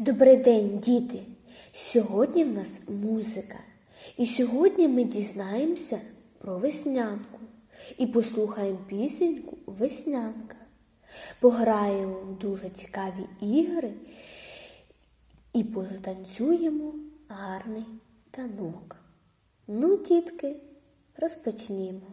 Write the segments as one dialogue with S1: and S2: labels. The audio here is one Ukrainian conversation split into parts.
S1: Добрий день, діти! Сьогодні в нас музика. І сьогодні ми дізнаємося про веснянку і послухаємо пісеньку Веснянка. Пограємо в дуже цікаві ігри і потанцюємо гарний танок. Ну, дітки, розпочнімо.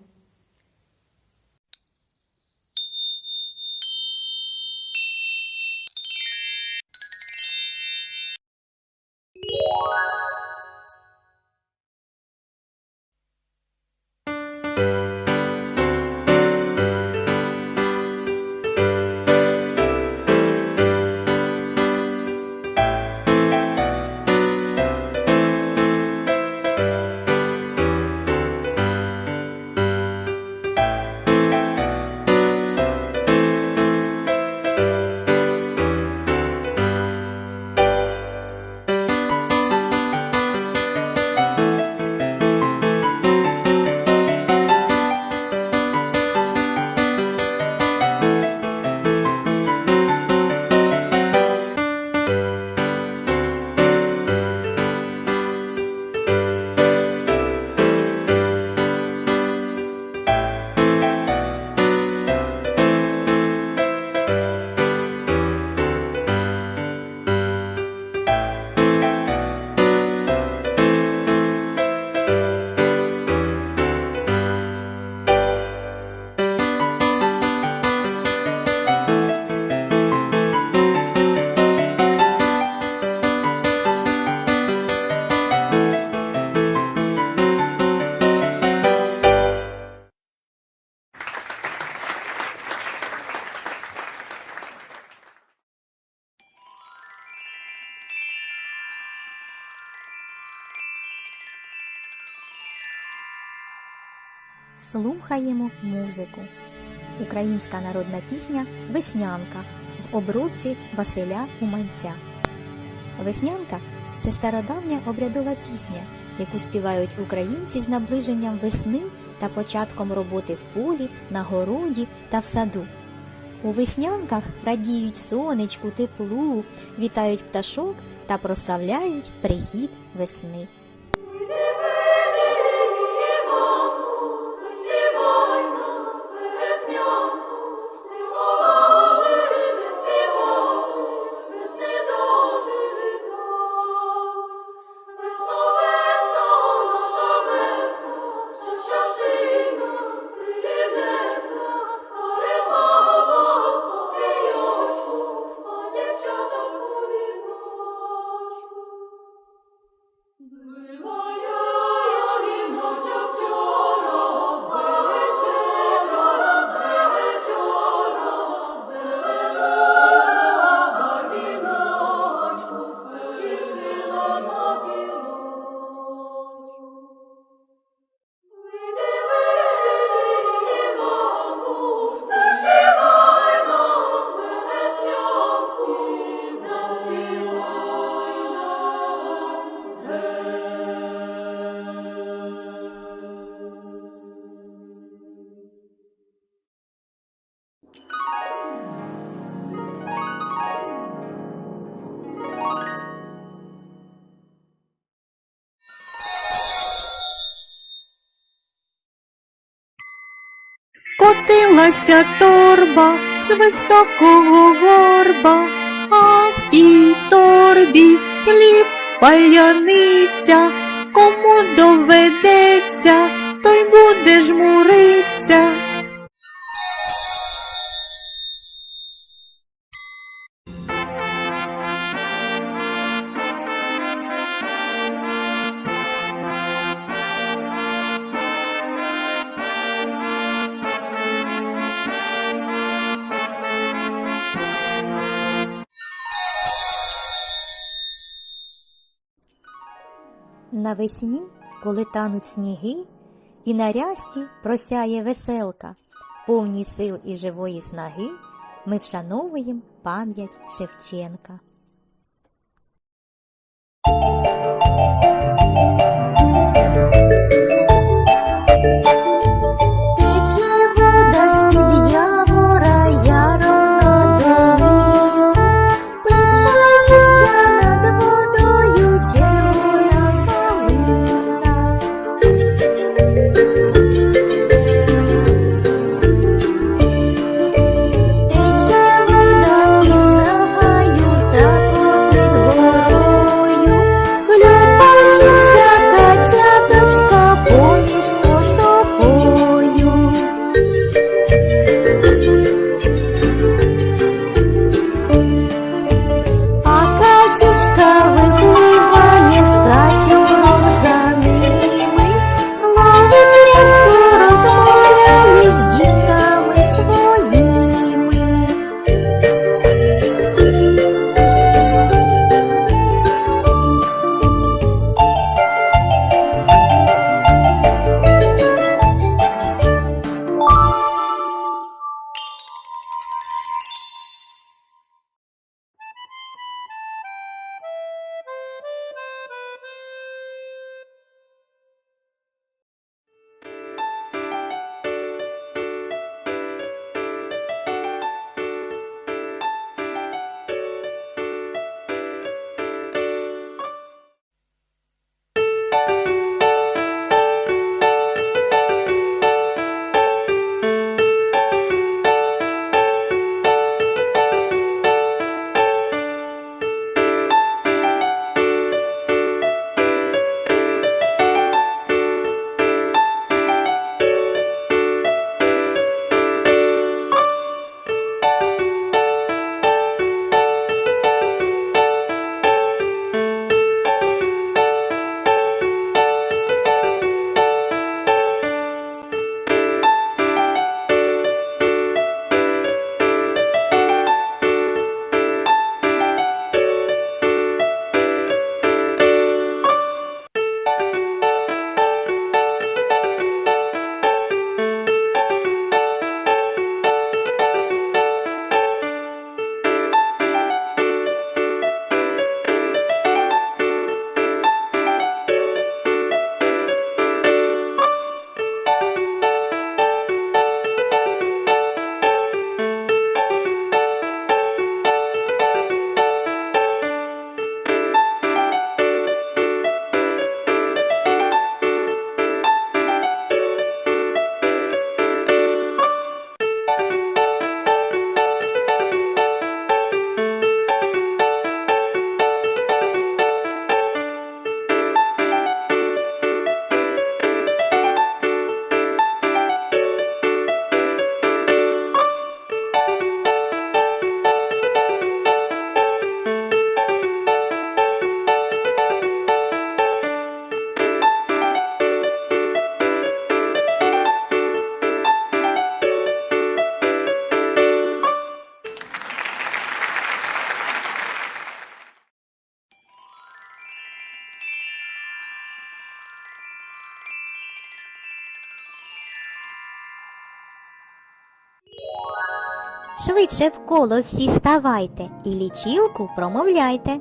S2: Слухаємо музику. Українська народна пісня Веснянка в обробці Василя Уманця. Веснянка це стародавня обрядова пісня, яку співають українці з наближенням весни та початком роботи в полі, на городі та в саду. У веснянках радіють сонечку, теплу, вітають пташок та прославляють прихід весни.
S3: Котилася торба з високого горба, а в тій торбі хліб паляниця, кому доведеться, той буде жмуриться.
S2: Навесні, коли тануть сніги, і на рясті просяє веселка, повні сил і живої снаги, ми вшановуємо пам'ять Шевченка. Швидше в коло всі ставайте і лічилку промовляйте.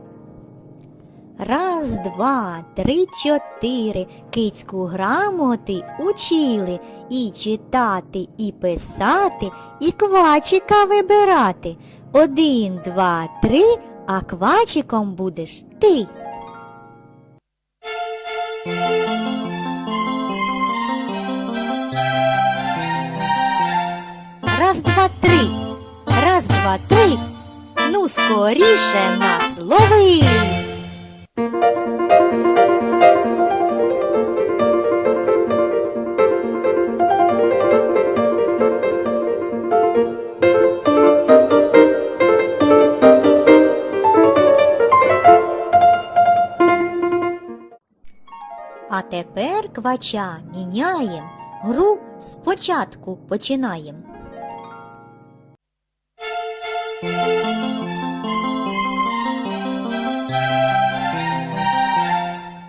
S2: Раз, два, три, чотири, кицьку грамоти учили і читати, і писати, і квачика вибирати. Один, два, три, а квачиком будеш ти. Два, три. Ну, скоріше нас лови. А тепер квача міняєм, гру спочатку починаєм.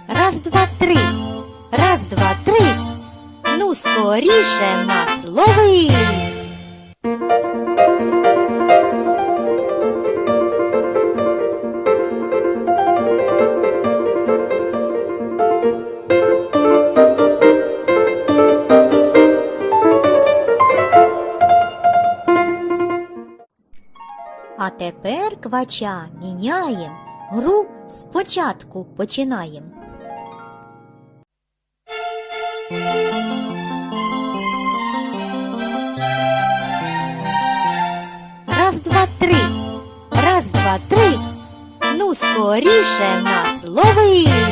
S2: Раз, два, три, раз, два, три. Ну, скоріше нас лови. Тепер квача міняєм, гру спочатку починаєм. Раз, два, три, раз, два, три. Ну, скоріше нас лови.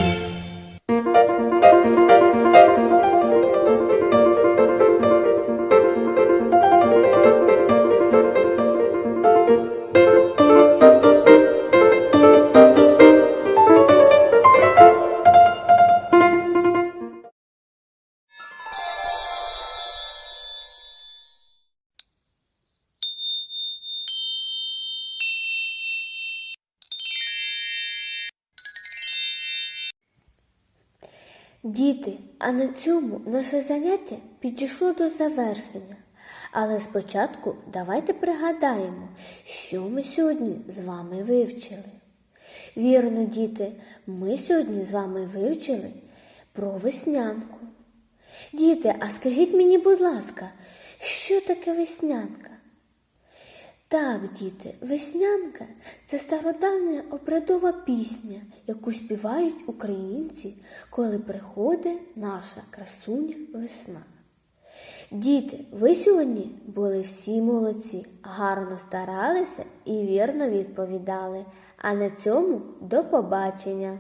S1: Діти, а на цьому наше заняття підійшло до завершення. Але спочатку давайте пригадаємо, що ми сьогодні з вами вивчили. Вірно, діти, ми сьогодні з вами вивчили про веснянку. Діти, а скажіть мені, будь ласка, що таке веснянка? Так, діти, веснянка це стародавня обрядова пісня, яку співають українці, коли приходить наша красуня весна. Діти, ви сьогодні були всі молодці, гарно старалися і вірно відповідали. А на цьому до побачення!